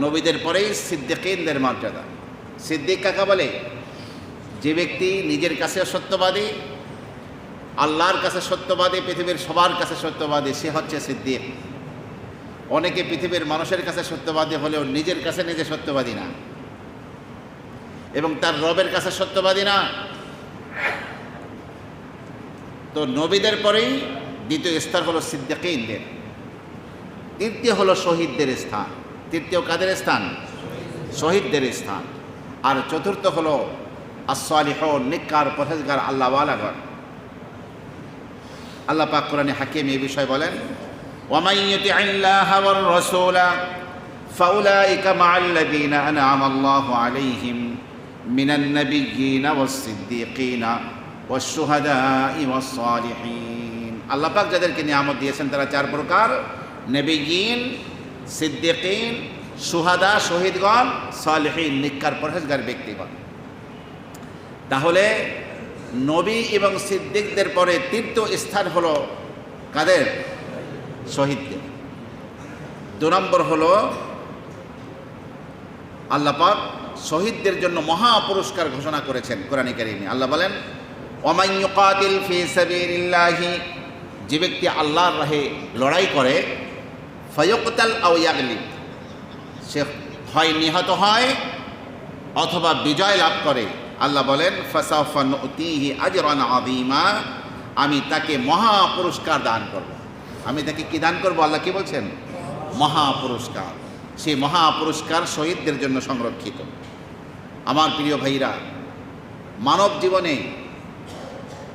নবীদের পরেই সিদ্দিকিনদের মর্যাদা। সিদ্দিক কাকা বলে, যে ব্যক্তি নিজের কাছে সত্যবাদী, আল্লাহর কাছে সত্যবাদী, পৃথিবীর সবার কাছে সত্যবাদী, সে হচ্ছে সিদ্দিক। অনেকে পৃথিবীর মানুষের কাছে সত্যবাদী হলেও নিজের কাছে নিজে সত্যবাদী না। এবং তার রবের কাছে সত্যবাদী না। তো নবীদের পরেই দ্বিতীয় স্তর হলো সিদ্দিকিনদের। তৃতীয় হলো শহীদদের স্থান। তৃতীয় কাদের স্থান? শহীদদের স্থান। আর চতুর্থ হলো আসালিহ নিকার পথেজগার আল্লাহ আলাগর আল্লাহ পাক কোরআনে হাকিম এই বিষয়ে বলেন ওয়ামাইয়তি আল্লাহ ওয়ার রাসূলা, ফাউলাইকা মাআল্লাযীনা আনআমা আল্লাহু আলাইহিম মিনান নাবিয়্যিনা ওয়াস সিদ্দীকিনা ওয়াস শুহাদাই ওয়াস সালিহিন আল্লাহ পাক যাদেরকে নিয়ামত দিয়েছেন, তারা চার প্রকার। নবীগিন সিদ্দিকিন, সুহাদা, শহীদগণ, সালেহীন, নিকার, পরহেজগার ব্যক্তিগণ। তাহলে নবী এবং সিদ্দিকদের পরে তৃতীয় স্থান হলো কাদের? শহীদদের। দু নম্বর হলো আল্লাপাক শহীদদের জন্য মহা পুরস্কার ঘোষণা করেছেন কোরআন কারিমে। আল্লাহ বলেন ওমাইকাতিল ফি সাবিলিল্লাহি, যে ব্যক্তি আল্লাহর রাহে লড়াই করে ফয়কতাল আও ইয়াগলিব সে হয় নিহত হয় অথবা বিজয় লাভ করে। আল্লাহ বলেন ফসাফান অতিহি আজরান আদিমা আমি তাকে মহা পুরস্কার দান করব। আমি তাকে কি দান করব? আল্লাহ কি বলছেন? মহা পুরস্কার। সেই মহা পুরস্কার শহীদদের জন্য সংরক্ষিত। আমার প্রিয় ভাইরা, মানব জীবনে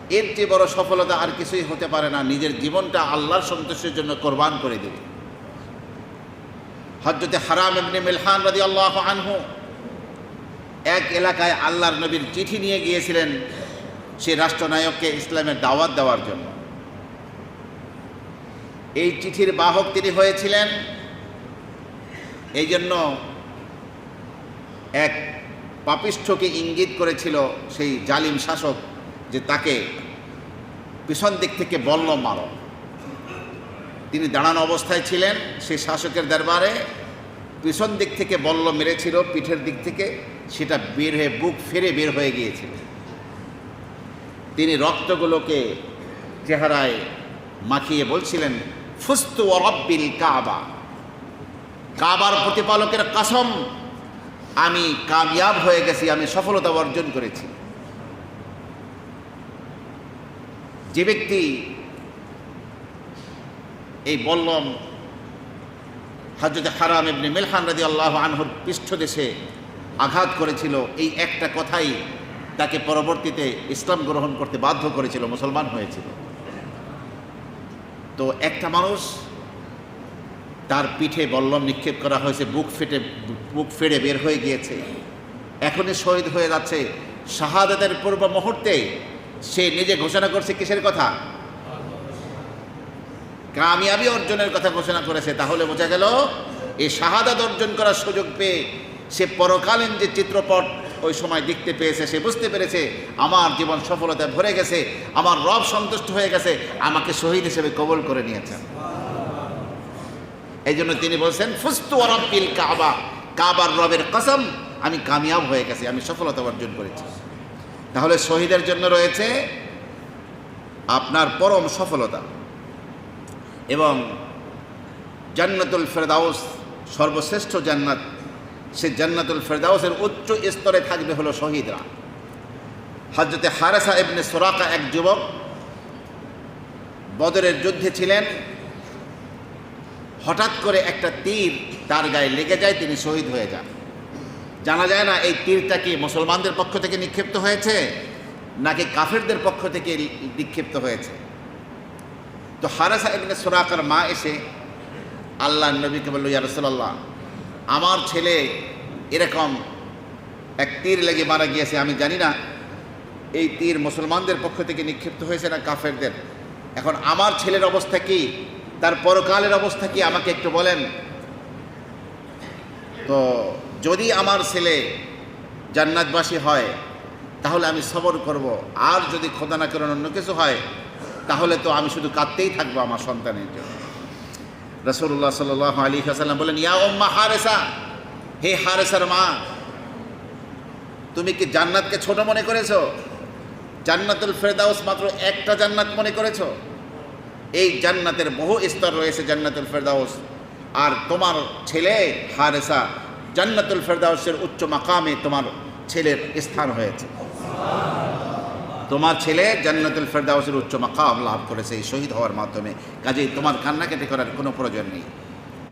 এর চেয়ে বড় সফলতা আর কিছুই হতে পারে না। নিজের জীবনটা আল্লাহর সন্তোষের জন্য কোরবান করে দেবে। হজরতে হারাম এমনি মিলহান রাদি আল্লাহ আনহু এক এলাকায় আল্লাহর নবীর চিঠি নিয়ে গিয়েছিলেন সে রাষ্ট্রনায়ককে ইসলামের দাওয়াত দেওয়ার জন্য। এই চিঠির বাহক তিনি হয়েছিলেন এই জন্য এক পাপিষ্ঠকে ইঙ্গিত করেছিল সেই জালিম শাসক যে তাকে পিছন দিক থেকে বলল মারো। তিনি দাঁড়ানো অবস্থায় ছিলেন, সেই শাসকের দরবারে। পিছন দিক থেকে বল্ল মেরেছিল, পিঠের দিক থেকে সেটা বের হয়ে, বুক ফেরে বের হয়ে গিয়েছিল। তিনি রক্তগুলোকে চেহারায় মাখিয়ে বলছিলেন, ফুস্তু অরব্বিল কাবা। কাবার প্রতিপালকের কাসম, আমি কামিয়াব হয়ে গেছি, আমি সফলতা অর্জন করেছি। যে ব্যক্তি এই বল্লম, হজরত হারাম ইবনে মিলহান রাজি আল্লাহ আনহুর পৃষ্ঠদেশে আঘাত করেছিল। এই একটা কথাই তাকে পরবর্তীতে ইসলাম গ্রহণ করতে বাধ্য করেছিল, মুসলমান হয়েছিল। তো একটা মানুষ তার পিঠে বল্লম নিক্ষেপ করা হয়েছে, বুক ফেটে, বুক ফেড়ে বের হয়ে গিয়েছে। এখনই শহীদ হয়ে যাচ্ছে। শাহাদাতের পূর্ব মুহূর্তে সে নিজে ঘোষণা করছে, কিসের কথা? কামিয়াবি অর্জনের কথা ঘোষণা করেছে, তাহলে বোঝা গেল এই শাহাদাত অর্জন করার সুযোগ পেয়ে সে পরকালীন যে চিত্রপট ওই সময় দেখতে পেয়েছে, সে বুঝতে পেরেছে, আমার জীবন সফলতায় ভরে গেছে, আমার রব সন্তুষ্ট হয়ে গেছে, আমাকে শহীদ হিসেবে কবল করে নিয়েছেন এই জন্য তিনি বলছেন, ফুস্তু রব্বিল কাবা কাবার রবের কসম, আমি কামিয়াব হয়ে গেছি, আমি সফলতা অর্জন করেছি। তাহলে শহীদের জন্য রয়েছে আপনার পরম সফলতা। এবং জান্নাতুল ফেরদাউস, সর্বশ্রেষ্ঠ জান্নাত, সে জান্নাতুল ফেরদাউসের উচ্চ স্তরে থাকবে হলো শহীদরা। হজরতে হারেসা ইবনে সোরাকা এক যুবক বদরের যুদ্ধে ছিলেন। হঠাৎ করে একটা তীর তার গায়ে লেগে যায়, তিনি শহীদ হয়ে যান। জানা যায় না এই তীরটা কি মুসলমানদের পক্ষ থেকে নিক্ষিপ্ত হয়েছে, নাকি কাফেরদের পক্ষ থেকে নিক্ষিপ্ত হয়েছে। তো হারাসা ইবনে সোরাকার মা এসে আল্লাহ নবীকে বলল, ইয়া রসল্লাহ আমার ছেলে এরকম এক তীর লেগে মারা গিয়েছে, আমি জানি না, এই তীর মুসলমানদের পক্ষ থেকে নিক্ষিপ্ত হয়েছে না কাফেরদের? এখন আমার ছেলের অবস্থা কি? তার পরকালের অবস্থা কি? আমাকে একটু বলেন। তো যদি আমার ছেলে জান্নাতবাসী হয়, তাহলে আমি সবর করব। আর যদি খোদা না করেন অন্য কিছু হয় তাহলে তো আমি শুধু কাঁদতেই থাকব আমার সন্তানের জন্য। রসুল্লাহ সাল আলী হাসাল্লাম বলেন, ইয়া ওম্মা হারেসা, হে হারেসার মা, তুমি কি জান্নাতকে ছোট মনে করেছ? জান্নাতুল ফেরদাউস মাত্র একটা জান্নাত মনে করেছ? এই জান্নাতের বহু স্তর রয়েছে জান্নাতুল ফেরদাউস। আর তোমার ছেলে হারেসা জান্নাতুল ফেরদাউসের উচ্চ মাকামে তোমার ছেলের স্থান হয়েছে। তোমার ছেলে জান্নাতুল ফেরদাউসের উচ্চ মাকাম লাভ করেছে, এই শহীদ হওয়ার মাধ্যমে। কাজেই তোমার কান্নাকাটি করার কোনো প্রয়োজন নেই।